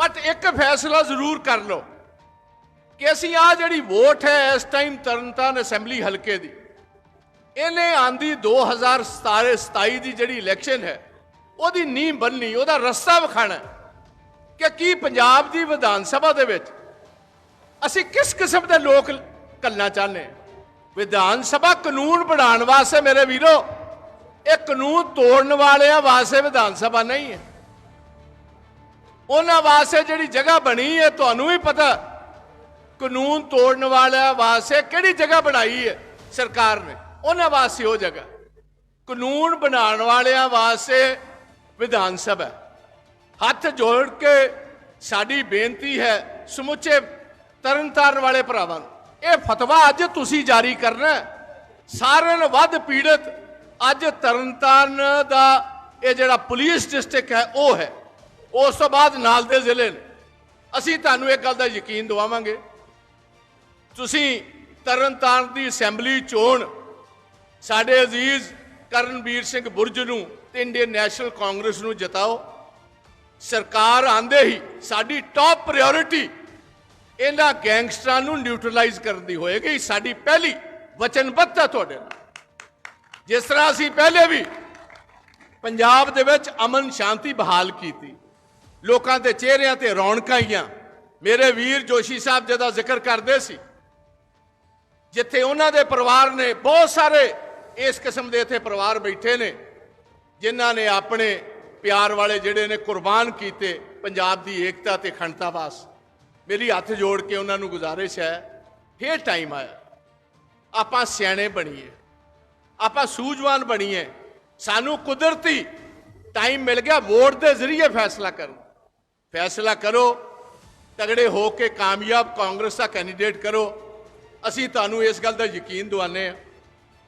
But ਇੱਕ ਫੈਸਲਾ ਜ਼ਰੂਰ ਕਰ ਲਓ ਕਿ ਅਸੀਂ ਆ ਜਿਹੜੀ ਵੋਟ ਹੈ ਇਸ ਟਾਈਮ ਤਰਨਤਾਰਨ ਅਸੈਂਬਲੀ ਹਲਕੇ ਦੀ, ਇਹਨੇ ਆਂਦੀ 2017 27 ਦੀ ਜਿਹੜੀ ਇਲੈਕਸ਼ਨ ਹੈ, ਉਹਦੀ ਨੀਂਹ ਬੰਨੀ ਉਹਦਾ ਰਸਤਾ ਵਿਖਾਣਾ ਕਿ ਕੀ ਪੰਜਾਬ ਦੀ ਵਿਧਾਨ ਸਭਾ ਦੇ ਵਿੱਚ ਅਸੀਂ ਕਿਸ ਕਿਸਮ ਦੇ ਲੋਕ ਕੱਲਣਾ ਚਾਹੁੰਦੇ ਵਿਧਾਨ ਸਭਾ ਕਾਨੂੰਨ ਬਣਾਉਣ ਵਾਸਤੇ ਮੇਰੇ ਵੀਰੋ, ਇਹ ਕਾਨੂੰਨ ਤੋੜਨ ਵਾਲਿਆਂ ਵਾਸਤੇ ਵਿਧਾਨ ਸਭਾ ਨਹੀਂ ਹੈ। ਉਹਨਾਂ ਵਾਸਤੇ ਜਿਹੜੀ ਜਗ੍ਹਾ ਬਣੀ ਹੈ, ਤੁਹਾਨੂੰ ਵੀ ਪਤਾ, ਕਾਨੂੰਨ ਤੋੜਨ ਵਾਲਿਆਂ ਵਾਸਤੇ ਕਿਹੜੀ ਜਗ੍ਹਾ ਬਣਾਈ ਹੈ ਸਰਕਾਰ ਨੇ? ਉਹਨਾਂ ਵਾਸਤੇ ਉਹ ਜਗ੍ਹਾ। ਕਾਨੂੰਨ ਬਣਾਉਣ ਵਾਲਿਆਂ ਵਾਸਤੇ ਵਿਧਾਨ ਸਭਾ। ਹੱਥ ਜੋੜ ਕੇ ਸਾਡੀ ਬੇਨਤੀ ਹੈ, ਸਮੁੱਚੇ ਤਰਨਤਾਰਨ ਵਾਲੇ ਭਰਾਵਾਂ ਨੂੰ। ਇਹ ਫਤਵਾ ਅੱਜ ਤੁਸੀਂ ਜਾਰੀ ਕਰਨਾ ਸਾਰਿਆਂ ਨੂੰ ਵੱਧ ਪੀੜਤ ਅੱਜ ਤਰਨਤਾਰਨ ਦਾ ਇਹ ਜਿਹੜਾ ਪੁਲਿਸ ਡਿਸਟ੍ਰਿਕਟ ਹੈ, ਉਹ ਹੈ। ਉਸ ਤੋਂ ਬਾਅਦ ਨਾਲ ਦੇ ਜ਼ਿਲ੍ਹੇ ਨੇ। ਅਸੀਂ ਤੁਹਾਨੂੰ ਇੱਕ ਗੱਲ ਦਾ ਯਕੀਨ ਦਿਵਾਵਾਂਗੇ। ਤੁਸੀਂ ਤਰਨਤਾਰਨ ਦੀ ਅਸੈਂਬਲੀ ਚੋਣ ਸਾਡੇ ਅਜ਼ੀਜ਼ ਕਰਨਵੀਰ ਸਿੰਘ ਬੁਰਜ ਨੂੰ ਤੇ ਇੰਡੀਅਨ ਨੈਸ਼ਨਲ ਕਾਂਗਰਸ ਨੂੰ ਜਿਤਾਓ। ਸਰਕਾਰ ਆਂਦੇ ਹੀ ਸਾਡੀ ਟਾਪ ਪ੍ਰਾਇੋਰਟੀ ਇਹਨਾਂ ਗੈਂਗਸਟਰਾਂ ਨੂੰ ਨਿਊਟਰਲਾਈਜ਼ ਕਰਨ ਦੀ ਹੋਏਗੀ। ਸਾਡੀ ਪਹਿਲੀ ਵਚਨਬੱਧਤਾ ਤੁਹਾਡੇ ਨਾਲ। ਜਿਸ ਤਰ੍ਹਾਂ ਅਸੀਂ ਪਹਿਲੇ ਵੀ ਪੰਜਾਬ ਦੇ ਵਿੱਚ ਅਮਨ ਸ਼ਾਂਤੀ ਬਹਾਲ ਕੀਤੀ ਲੋਕਾਂ ਦੇ ਚਿਹਰਿਆਂ ਤੇ ਰੌਣਕਾਂ ਆਈਆਂ। ਮੇਰੇ ਵੀਰ ਜੋਸ਼ੀ ਸਾਹਿਬ ਜਿਹਦਾ ਜ਼ਿਕਰ ਕਰਦੇ ਸੀ, ਜਿੱਥੇ ਉਹਨਾਂ ਦੇ ਪਰਿਵਾਰ ਨੇ ਬਹੁਤ ਸਾਰੇ ਇਸ ਕਿਸਮ ਦੇ ਇੱਥੇ ਪਰਿਵਾਰ ਬੈਠੇ ਨੇ, ਜਿਨ੍ਹਾਂ ਨੇ ਆਪਣੇ ਪਿਆਰ ਵਾਲੇ ਜਿਹੜੇ ਨੇ ਕੁਰਬਾਨ ਕੀਤੇ ਪੰਜਾਬ ਦੀ ਏਕਤਾ ਤੇ ਅਖੰਡਤਾ ਵਾਸ ਮੇਰੀ ਹੱਥ ਜੋੜ ਕੇ ਉਹਨਾਂ ਨੂੰ ਗੁਜ਼ਾਰਿਸ਼ ਹੈ, ਫੇਰ ਟਾਈਮ ਆਇਆ। ਆਪਾਂ ਸਿਆਣੇ ਬਣੀਏ। ਆਪਾਂ ਸੂਝਵਾਨ ਬਣੀਏ। ਸਾਨੂੰ ਕੁਦਰਤੀ ਟਾਈਮ ਮਿਲ ਗਿਆ, ਵੋਟ ਦੇ ਜ਼ਰੀਏ ਫੈਸਲਾ ਕਰੋ। ਫੈਸਲਾ ਕਰੋ, ਤਗੜੇ ਹੋ ਕੇ ਕਾਮਯਾਬ ਕਾਂਗਰਸ ਦਾ ਕੈਂਡੀਡੇਟ ਕਰੋ। ਅਸੀਂ ਤੁਹਾਨੂੰ ਇਸ ਗੱਲ ਦਾ ਯਕੀਨ ਦਿਵਾਉਂਦੇ ਹਾਂ।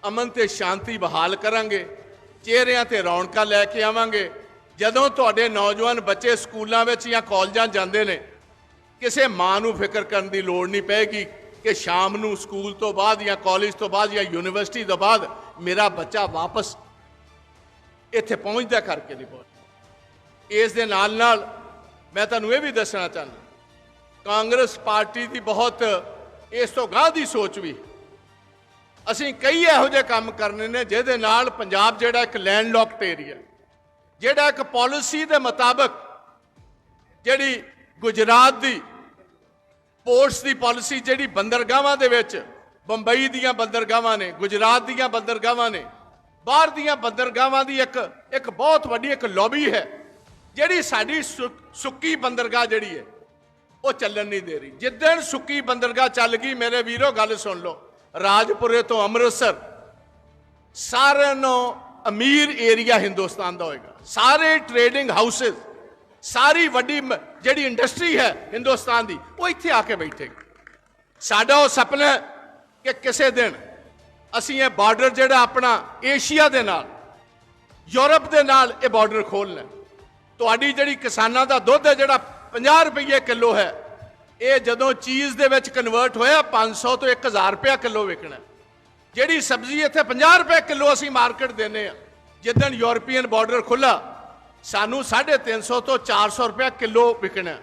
ਅਮਨ ਤੇ ਸ਼ਾਂਤੀ ਬਹਾਲ ਕਰਾਂਗੇ। ਚਿਹਰਿਆਂ ਤੇ ਰੌਣਕਾਂ ਲੈ ਕੇ ਆਵਾਂਗੇ। ਜਦੋਂ ਤੁਹਾਡੇ ਨੌਜਵਾਨ ਬੱਚੇ ਸਕੂਲਾਂ ਵਿੱਚ ਜਾਂ ਕਾਲਜਾਂ ਜਾਂਦੇ ਨੇ, ਕਿਸੇ ਮਾਂ ਨੂੰ ਫਿਕਰ ਕਰਨ ਦੀ ਲੋੜ ਨਹੀਂ ਪਏਗੀ ਕਿ ਸ਼ਾਮ ਨੂੰ ਸਕੂਲ ਤੋਂ ਬਾਅਦ ਜਾਂ ਕਾਲਜ ਤੋਂ ਬਾਅਦ ਜਾਂ ਯੂਨੀਵਰਸਿਟੀ ਤੋਂ ਬਾਅਦ ਮੇਰਾ ਬੱਚਾ ਵਾਪਸ ਇੱਥੇ ਪਹੁੰਚਦਾ ਕਰਕੇ ਨਹੀਂ ਪਹੁੰਚਦਾ ਇਸ ਦੇ ਨਾਲ ਨਾਲ ਮੈਂ ਤੁਹਾਨੂੰ ਇਹ ਵੀ ਦੱਸਣਾ ਚਾਹੁੰਦਾ ਕਾਂਗਰਸ ਪਾਰਟੀ ਦੀ ਬਹੁਤ ਇਸ ਤੋਂ ਗਾਹ ਦੀ ਸੋਚ ਵੀ। ਅਸੀਂ ਕਈ ਇਹੋ ਜਿਹੇ ਕੰਮ ਕਰਨੇ ਨੇ ਜਿਹਦੇ ਨਾਲ ਪੰਜਾਬ ਜਿਹੜਾ ਇੱਕ ਲੈਂਡਲੌਕਡ ਏਰੀਆ ਜਿਹੜਾ ਇੱਕ ਪਾਲਿਸੀ ਦੇ ਮੁਤਾਬਕ ਜਿਹੜੀ ਗੁਜਰਾਤ ਦੀ ਪੋਰਟਸ ਦੀ ਪਾਲਿਸੀ ਜਿਹੜੀ ਬੰਦਰਗਾਹਾਂ ਦੇ ਵਿੱਚ, ਬੰਬਈ ਦੀਆਂ ਬੰਦਰਗਾਹਾਂ ਨੇ, ਗੁਜਰਾਤ ਦੀਆਂ ਬੰਦਰਗਾਹਾਂ ਨੇ, ਬਾਹਰ ਦੀਆਂ ਬੰਦਰਗਾਹਾਂ ਦੀ ਇੱਕ ਇੱਕ ਬਹੁਤ ਵੱਡੀ ਇੱਕ ਲੌਬੀ ਹੈ। ਜਿਹੜੀ ਸਾਡੀ ਸੁ- ਸੁੱਕੀ ਬੰਦਰਗਾਹ ਜਿਹੜੀ ਹੈ, ਉਹ ਚੱਲਣ ਨਹੀਂ ਦੇ ਰਹੀ। ਜਿੱਦਣ ਸੁੱਕੀ ਬੰਦਰਗਾਹ ਚੱਲ ਗਈ, ਮੇਰੇ ਵੀਰੋ, ਗੱਲ ਸੁਣ ਲਓ। ਰਾਜਪੁਰੇ ਤੋਂ ਅੰਮ੍ਰਿਤਸਰ, ਸਾਰਿਆਂ ਨੂੰ ਅਮੀਰ ਏਰੀਆ ਹਿੰਦੁਸਤਾਨ ਦਾ ਹੋਏਗਾ। ਸਾਰੇ ਟ੍ਰੇਡਿੰਗ ਹਾਊਸਸ ਸਾਰੀ ਵੱਡੀ ਮ- ਜਿਹੜੀ ਇੰਡਸਟਰੀ ਹੈ ਹਿੰਦੁਸਤਾਨ ਦੀ, ਉਹ ਇੱਥੇ ਆ ਕੇ ਬੈਠੇਗੀ ਸਾਡਾ ਉਹ ਸੁਪਨਾ ਕਿ ਕਿਸੇ ਦਿਨ ਅਸੀਂ ਇਹ ਬਾਰਡਰ ਜਿਹੜਾ ਆਪਣਾ ਏਸ਼ੀਆ ਦੇ ਨਾਲ ਯੂਰਪ ਦੇ ਨਾਲ ਇਹ ਬਾਰਡਰ ਖੋਲਣਾ ਤੁਹਾਡੀ ਜਿਹੜੀ ਕਿਸਾਨਾਂ ਦਾ ਦੁੱਧ ਹੈ, ਜਿਹੜਾ 50 ਰੁਪਏ ਕਿਲੋ ਹੈ, ਇਹ ਜਦੋਂ ਚੀਜ਼ ਦੇ ਵਿੱਚ ਕਨਵਰਟ ਹੋਇਆ 500 ਤੋਂ 1000 ਰੁਪਏ ਕਿਲੋ ਵਿਕਣਾ ਜਿਹੜੀ ਸਬਜ਼ੀ ਇੱਥੇ 50 ਰੁਪਏ ਕਿਲੋ ਅਸੀਂ ਮਾਰਕੀਟ ਦਿੰਨੇ ਆ ਜਿੱਦਣ ਯੂਰਪੀਅਨ ਬਾਰਡਰ ਖੁੱਲਾ ਸਾਨੂੰ 350 ਤੋਂ 400 ਰੁਪਏ ਕਿਲੋ ਵਿਕਣਾ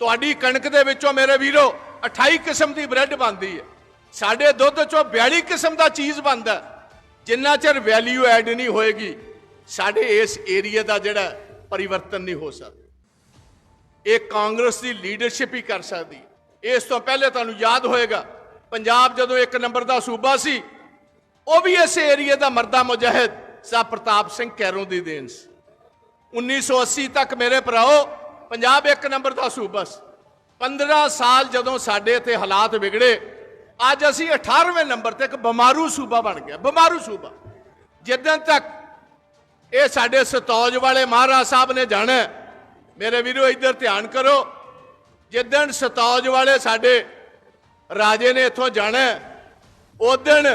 ਤੁਹਾਡੀ ਕਣਕ ਦੇ ਵਿੱਚੋਂ ਮੇਰੇ ਵੀਰੋ 28 ਕਿਸਮ ਦੀ ਬ੍ਰੈਡ ਬਣਦੀ ਹੈ। ਸਾਡੇ ਦੁੱਧ ਚੋਂ 42 ਕਿਸਮ ਦਾ ਚੀਜ਼ ਬਣਦਾ ਹੈ। ਜਿੰਨਾ ਚਿਰ ਵੈਲਿਊ ਐਡ ਨਹੀਂ ਹੋਏਗੀ, ਸਾਡੇ ਇਸ ਏਰੀਆ ਦਾ ਜਿਹੜਾ ਪਰਿਵਰਤਨ ਨਹੀਂ ਹੋ ਸਕਦਾ। ਇਹ ਕਾਂਗਰਸ ਦੀ ਲੀਡਰਸ਼ਿਪ ਹੀ ਕਰ ਸਕਦੀ। ਇਸ ਤੋਂ ਪਹਿਲੇ ਤੁਹਾਨੂੰ ਯਾਦ ਹੋਏਗਾ, ਪੰਜਾਬ ਜਦੋਂ ਇੱਕ ਨੰਬਰ ਦਾ ਸੂਬਾ ਸੀ, ਉਹ ਵੀ ਇਸ ਏਰੀਏ ਦਾ ਮਰਦਾ ਮੁਜਾਹਿਦ ਸਾ ਪ੍ਰਤਾਪ ਸਿੰਘ ਕੈਰੋਂ ਦੀ ਦੇਣ ਸੀ। 1980 ਤੱਕ ਮੇਰੇ ਭਰਾਓ, ਪੰਜਾਬ ਇੱਕ ਨੰਬਰ ਦਾ ਸੂਬਾ ਸੀ। 15 ਸਾਲ ਜਦੋਂ ਸਾਡੇ ਇੱਥੇ ਹਾਲਾਤ ਵਿਗੜੇ, ਅੱਜ ਅਸੀਂ 18ਵੇਂ ਨੰਬਰ ਤੇ ਇੱਕ ਬਿਮਾਰੂ ਸੂਬਾ ਬਣ ਗਿਆ, ਬਿਮਾਰੂ ਸੂਬਾ। ਜਿੱਦਣ ਤੱਕ ਇਹ ਸਾਡੇ ਸਤੌਜ ਵਾਲੇ ਮਹਾਰਾਜ ਸਾਹਿਬ ਨੇ ਜਾਣਾ ਮੇਰੇ ਵੀਰੋ, ਇੱਧਰ ਧਿਆਨ ਕਰੋ। ਜਿੱਦਣ ਸਤੌਜ ਵਾਲੇ ਸਾਡੇ ਰਾਜੇ ਨੇ ਇੱਥੋਂ ਜਾਣਾ ਉਦਣ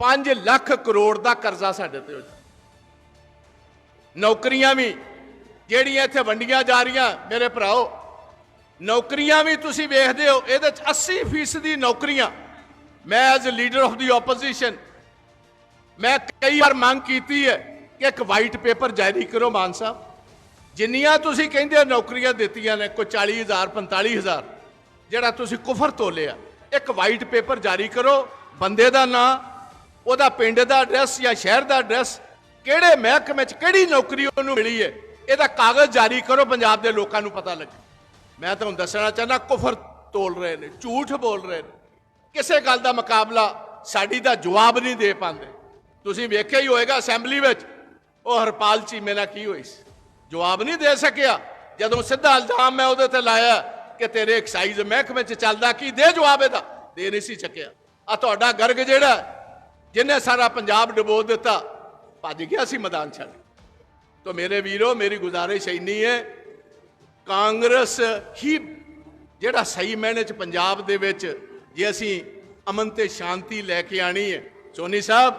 5 ਲੱਖ ਕਰੋੜ ਦਾ ਕਰਜ਼ਾ ਸਾਡੇ ਤੇ ਹੋ ਜਾਣਾ ਨੌਕਰੀਆਂ ਵੀ ਜਿਹੜੀਆਂ ਇੱਥੇ ਵੰਡੀਆਂ ਜਾ ਰਹੀਆਂ, ਮੇਰੇ ਭਰਾਓ, ਨੌਕਰੀਆਂ ਵੀ ਤੁਸੀਂ ਵੇਖਦੇ ਹੋ, ਇਹਦੇ ਚ 80% ਦੀ ਨੌਕਰੀਆਂ। ਮੈਂ as leader of the opposition ਮੈਂ ਕਈ ਵਾਰ ਮੰਗ ਕੀਤੀ ਹੈ ਕਿ ਇੱਕ ਵਾਈਟ ਪੇਪਰ ਜਾਰੀ ਕਰੋ ਮਾਨ ਸਾਹਿਬ। ਜਿੰਨੀਆਂ ਤੁਸੀਂ ਕਹਿੰਦੇ ਹੋ ਨੌਕਰੀਆਂ ਦਿੱਤੀਆਂ ਨੇ, ਕੋਈ 40000 45000 ਜਿਹੜਾ ਤੁਸੀਂ ਕੁਫਰ ਤੋਲਿਆ ਇੱਕ ਵਾਈਟ ਪੇਪਰ ਜਾਰੀ ਕਰੋ, ਬੰਦੇ ਦਾ ਨਾਂ, ਉਹਦਾ ਪਿੰਡ ਦਾ ਐਡਰੈਸ ਜਾਂ ਸ਼ਹਿਰ ਦਾ ਐਡਰੈਸ ਕਿਹੜੇ ਮਹਿਕਮੇ 'ਚ ਕਿਹੜੀ ਨੌਕਰੀ ਉਹਨੂੰ ਮਿਲੀ ਹੈ, ਇਹਦਾ ਕਾਗਜ਼ ਜਾਰੀ ਕਰੋ, ਪੰਜਾਬ ਦੇ ਲੋਕਾਂ ਨੂੰ ਪਤਾ ਲੱਗੇ। ਮੈਂ ਤੁਹਾਨੂੰ ਦੱਸਣਾ ਚਾਹੁੰਦਾ, ਕੁਫਰ ਤੋਲ ਰਹੇ ਨੇ, ਝੂਠ ਬੋਲ ਰਹੇ ਨੇ। ਕਿਸੇ ਗੱਲ ਦਾ ਮੁਕਾਬਲਾ ਸਾਡੀ ਦਾ ਜਵਾਬ ਨਹੀਂ ਦੇ ਪਾਉਂਦੇ। ਤੁਸੀਂ ਵੇਖਿਆ ਹੀ ਹੋਏਗਾ ਅਸੈਂਬਲੀ ਵਿੱਚ। ਉਹ ਹਰਪਾਲ ਚੀਮੇ ਨਾਲ ਕੀ ਹੋਈ ਸੀ? ਜਵਾਬ ਨਹੀਂ ਦੇ ਸਕਿਆ। ਜਦੋਂ ਸਿੱਧਾ ਇਲਜ਼ਾਮ ਮੈਂ ਉਹਦੇ ਤੇ ਲਾਇਆ ਕਿ ਤੇਰੇ ਐਕਸਾਈਜ਼ ਮਹਿਕਮੇ 'ਚ ਚੱਲਦਾ ਕੀ, ਦੇ ਜਵਾਬ ਇਹਦਾ। ਦੇ ਨਹੀਂ ਸੀ ਸਕਿਆ ਆ ਤੁਹਾਡਾ ਗਰਗ ਜਿਹੜਾ ਜਿਹਨੇ ਸਾਰਾ ਪੰਜਾਬ ਡੁਬੋ ਦਿੱਤਾ, ਭੱਜ ਗਿਆ ਸੀ ਮੈਦਾਨ ਛੱਡ। ਤੋ ਮੇਰੇ ਵੀਰੋ, ਮੇਰੀ ਗੁਜ਼ਾਰਿਸ਼ ਇੰਨੀ ਹੈ, ਕਾਂਗਰਸ ਹੀ ਜਿਹੜਾ ਸਹੀ ਮਾਇਨੇ ਚ ਪੰਜਾਬ ਦੇ ਵਿੱਚ ਜੇ ਅਸੀਂ ਅਮਨ ਤੇ ਸ਼ਾਂਤੀ ਲੈ ਕੇ ਆਣੀ ਹੈ। ਸੋਨੀ ਸਾਹਿਬ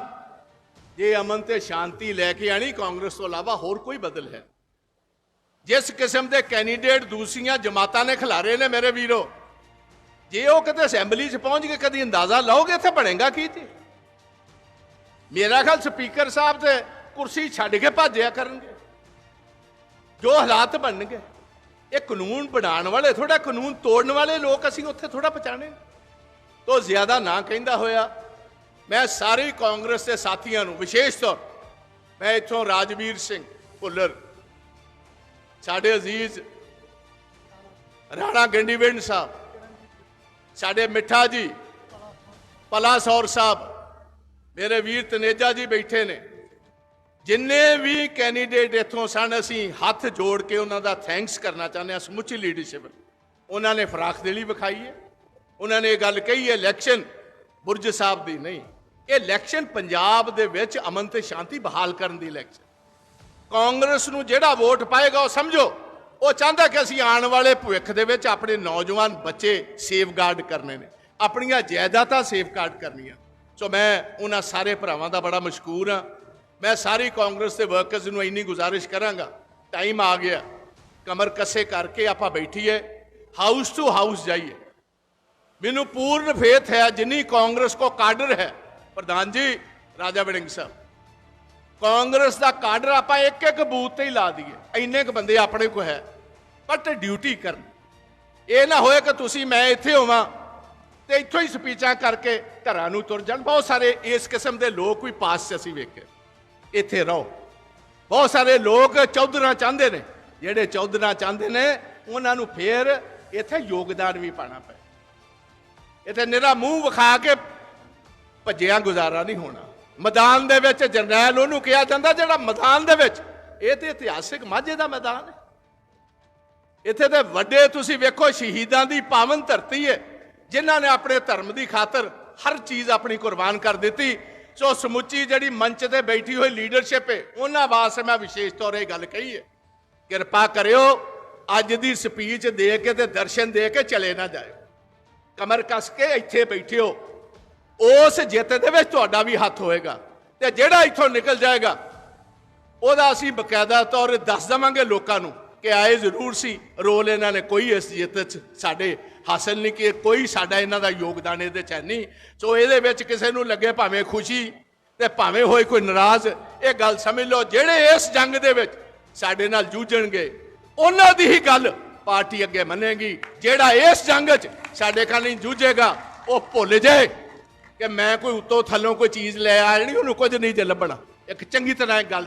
ਜੇ ਅਮਨ ਤੇ ਸ਼ਾਂਤੀ ਲੈ ਕੇ ਆਣੀ, ਕਾਂਗਰਸ ਤੋਂ ਇਲਾਵਾ ਹੋਰ ਕੋਈ ਬਦਲ ਹੈ? ਜਿਸ ਕਿਸਮ ਦੇ ਕੈਂਡੀਡੇਟ ਦੂਸਰੀਆਂ ਜਮਾਤਾਂ ਨੇ ਖਿਲਾਰੇ ਨੇ ਮੇਰੇ ਵੀਰੋ, ਜੇ ਉਹ ਕਦੇ ਅਸੈਂਬਲੀ 'ਚ ਪਹੁੰਚ ਕੇ ਕਦੀ ਅੰਦਾਜ਼ਾ ਲਾਓਗੇ, ਇੱਥੇ ਬਣੇਗਾ ਕੀ ਤੇ? ਮੇਰਾ ਖਿਆਲ ਸਪੀਕਰ ਸਾਹਿਬ ਤੇ ਕੁਰਸੀ ਛੱਡ ਕੇ ਭਾਜਿਆ ਕਰਨਗੇ। ਜੋ ਹਾਲਾਤ ਬਣਨਗੇ, ਇਹ ਕਾਨੂੰਨ ਬਣਾਉਣ ਵਾਲੇ ਥੋੜਾ ਕਾਨੂੰਨ ਤੋੜਨ ਵਾਲੇ ਲੋਕ ਅਸੀਂ ਉੱਥੇ ਥੋੜਾ ਪਛਾਣੇ। ਤੋਂ ਜ਼ਿਆਦਾ ਨਾ ਕਹਿੰਦਾ ਹੋਇਆ ਮੈਂ ਸਾਰੇ ਕਾਂਗਰਸ ਦੇ ਸਾਥੀਆਂ ਨੂੰ, ਵਿਸ਼ੇਸ਼ ਤੌਰ ਮੈਂ ਇੱਥੋਂ ਰਾਜਵੀਰ ਸਿੰਘ ਭੁੱਲਰ, ਸਾਡੇ ਅਜ਼ੀਜ਼ ਰਾਣਾ ਗੰਡੀਵਿੰਡ ਸਾਹਿਬ, ਸਾਡੇ ਮਿੱਠਾ ਜੀ ਪਲਾਸੌਰ ਸਾਹਿਬ, ਮੇਰੇ ਵੀਰ ਤਨੇਜਾ ਜੀ ਬੈਠੇ ਨੇ। ਜਿੰਨੇ ਵੀ ਕੈਂਡੀਡੇਟ ਇੱਥੋਂ ਸਨ, ਅਸੀਂ ਹੱਥ ਜੋੜ ਕੇ ਉਹਨਾਂ ਦਾ ਥੈਂਕਸ ਕਰਨਾ ਚਾਹੁੰਦੇ ਹਾਂ। ਸਮੁੱਚੀ ਲੀਡਰਸ਼ਿਪ ਉਹਨਾਂ ਨੇ ਫਰਾਖ ਦਿਲੀ ਵਿਖਾਈ ਹੈ। ਉਹਨਾਂ ਨੇ ਇਹ ਗੱਲ ਕਹੀ ਹੈ ਇਲੈਕਸ਼ਨ ਬੁਰਜ ਸਾਹਿਬ ਦੀ ਨਹੀਂ। ਇਹ ਇਲੈਕਸ਼ਨ ਪੰਜਾਬ ਦੇ ਵਿੱਚ ਅਮਨ ਤੇ ਸ਼ਾਂਤੀ ਬਹਾਲ ਕਰਨ ਦੀ ਇਲੈਕਸ਼ਨ ਕਾਂਗਰਸ ਨੂੰ ਜਿਹੜਾ ਵੋਟ ਪਾਏਗਾ ਉਹ ਸਮਝੋ। ਉਹ ਚਾਹੁੰਦਾ ਕਿ ਅਸੀਂ ਆਉਣ ਵਾਲੇ ਭਵਿੱਖ ਦੇ ਵਿੱਚ ਆਪਣੇ ਨੌਜਵਾਨ ਬੱਚੇ ਸੇਫਗਾਰਡ ਕਰਨੇ ਨੇ। ਆਪਣੀਆਂ ਜਾਇਦਾਦਾਂ ਸੇਫਗਾਰਡ ਕਰਨੀਆਂ। ਸੋ ਮੈਂ ਉਹਨਾਂ ਸਾਰੇ ਭਰਾਵਾਂ ਦਾ ਬੜਾ ਮਸ਼ਕੂਰ ਹਾਂ। ਮੈਂ ਸਾਰੀ ਕਾਂਗਰਸ ਦੇ ਵਰਕਰਸ ਨੂੰ ਇੰਨੀ ਗੁਜ਼ਾਰਿਸ਼ ਕਰਾਂਗਾ। ਟਾਈਮ ਆ ਗਿਆ। ਕਮਰ ਕੱਸੇ ਕਰਕੇ ਆਪਾਂ ਬੈਠੀਏ। ਹਾਊਸ ਟੂ ਹਾਊਸ ਜਾਈਏ। ਮੈਨੂੰ ਪੂਰਨ ਫੇਥ ਹੈ, ਜਿੰਨੀ ਕਾਂਗਰਸ ਕੋ ਕਾਡਰ ਹੈ। ਪ੍ਰਧਾਨ ਜੀ, ਰਾਜਾ ਵੜਿੰਗ ਸਾਹਿਬ, ਕਾਂਗਰਸ ਦਾ ਕਾਡਰ ਆਪਾਂ ਇੱਕ ਇੱਕ ਬੂਥ ਤੇ ਹੀ ਲਾ ਦਈਏ। ਇੰਨੇ ਕੁ ਬੰਦੇ ਆਪਣੇ ਕੋ ਹੈ ਬਟ ਡਿਊਟੀ ਕਰਨ। ਇਹ ਨਾ ਹੋਏ ਕਿ ਤੁਸੀਂ, ਮੈਂ ਇੱਥੇ ਹੋਵਾਂ ਤੇ ਇੱਥੋਂ ਹੀ ਸਪੀਚਾਂ ਕਰਕੇ ਘਰਾਂ ਨੂੰ ਤੁਰ ਜਾਣ। ਬਹੁਤ ਸਾਰੇ ਇਸ ਕਿਸਮ ਦੇ ਲੋਕ ਵੀ ਪਾਸ 'ਚ ਅਸੀਂ ਵੇਖੇ। ਇੱਥੇ ਰਹੋ। ਬਹੁਤ ਸਾਰੇ ਲੋਕ ਚੌਧਰਾ ਚਾਹੁੰਦੇ ਨੇ। ਜਿਹੜੇ ਚੌਧਰਾ ਚਾਹੁੰਦੇ ਨੇ, ਉਹਨਾਂ ਨੂੰ ਫੇਰ ਇੱਥੇ ਯੋਗਦਾਨ ਵੀ ਪਾਣਾ ਪਏ। ਇੱਥੇ ਨਿਰਾ ਮੂੰਹ ਵਿਖਾ ਕੇ ਭੱਜਿਆ ਗੁਜ਼ਾਰਾ ਨਹੀਂ ਹੋਣਾ। ਮੈਦਾਨ ਦੇ ਵਿੱਚ ਜਰਨੈਲ ਉਹਨੂੰ ਕਿਹਾ ਜਾਂਦਾ, ਜਿਹੜਾ ਮੈਦਾਨ ਦੇ ਵਿੱਚ, ਇਹ ਤੇ ਇਤਿਹਾਸਿਕ ਮਾਝੇ ਦਾ ਮੈਦਾਨ ਹੈ। ਇੱਥੇ ਤੇ ਵੱਡੇ ਤੁਸੀਂ ਵੇਖੋ ਸ਼ਹੀਦਾਂ ਦੀ ਪਾਵਨ ਧਰਤੀ ਹੈ, ਜਿਨ੍ਹਾਂ ਨੇ ਆਪਣੇ ਧਰਮ ਦੀ ਖਾਤਰ ਹਰ ਚੀਜ਼ ਆਪਣੀ ਕੁਰਬਾਨ ਕਰ ਦਿੱਤੀ। ਸੋ ਸਮੁੱਚੀ ਜਿਹੜੀ ਮੰਚ ਤੇ ਬੈਠੀ ਹੋਈ ਲੀਡਰਸ਼ਿਪ ਹੈ, ਉਹਨਾਂ ਵਾਸਤੇ ਮੈਂ ਵਿਸ਼ੇਸ਼ ਤੌਰ ਇਹ ਗੱਲ ਕਹੀ ਹੈ। ਕਿਰਪਾ ਕਰਿਓ, ਅੱਜ ਦੀ ਸਪੀਚ ਦੇ ਕੇ ਤੇ ਦਰਸ਼ਨ ਦੇ ਕੇ ਚਲੇ ਨਾ ਜਾਇਓ। ਕਮਰ ਕੱਸ ਕੇ ਇੱਥੇ ਬੈਠਿਓ। ਉਸ ਜਿੱਤ ਦੇ ਵਿੱਚ ਤੁਹਾਡਾ ਵੀ ਹੱਥ ਹੋਏਗਾ ਤੇ ਜਿਹੜਾ ਇੱਥੋਂ ਨਿਕਲ ਜਾਏਗਾ, ਉਹਦਾ ਅਸੀਂ ਬਕਾਇਦਾ ਤੌਰ ਤੇ ਦੱਸ ਦਵਾਂਗੇ ਲੋਕਾਂ ਨੂੰ ਕਿ ਆਏ ਜ਼ਰੂਰ ਸੀ, ਰੋਲ ਇਹਨਾਂ ਨੇ ਕੋਈ ਇਸ ਜਿੱਤ 'ਚ ਸਾਡੇ ਹਾਸਲ ਨਹੀਂ ਕੀ ਕੋਈ ਸਾਡਾ ਇਹਨਾਂ ਦਾ ਯੋਗਦਾਨ ਇਹਦੇ 'ਚ ਹੈ ਨਹੀਂ। ਸੋ ਇਹਦੇ ਵਿੱਚ ਕਿਸੇ ਨੂੰ ਲੱਗੇ ਭਾਵੇਂ ਖੁਸ਼ੀ ਤੇ ਭਾਵੇਂ ਹੋਏ ਕੋਈ ਨਾਰਾਜ਼, ਇਹ ਗੱਲ ਸਮਝ ਲਓ, ਜਿਹੜੇ ਇਸ ਜੰਗ ਦੇ ਵਿੱਚ ਸਾਡੇ ਨਾਲ ਜੂਝਣਗੇ, ਉਹਨਾਂ ਦੀ ਹੀ ਗੱਲ ਪਾਰਟੀ ਅੱਗੇ ਮੰਨੇਗੀ। ਜਿਹੜਾ ਇਸ ਜੰਗ 'ਚ ਸਾਡੇ ਨਾਲ ਨਹੀਂ ਜੂਝੇਗਾ, ਉਹ ਭੁੱਲ ਜਾਏ ਕਿ ਮੈਂ ਕੋਈ ਉੱਤੋਂ ਥੱਲੋਂ ਕੋਈ ਚੀਜ਼ ਲੈ ਆ ਜਿਹੜੀ ਉਹਨੂੰ ਕੁਝ ਨਹੀਂ ਜੇ ਲੱਭਣਾ। ਇੱਕ ਚੰਗੀ ਤਰ੍ਹਾਂ ਇਹ ਗੱਲ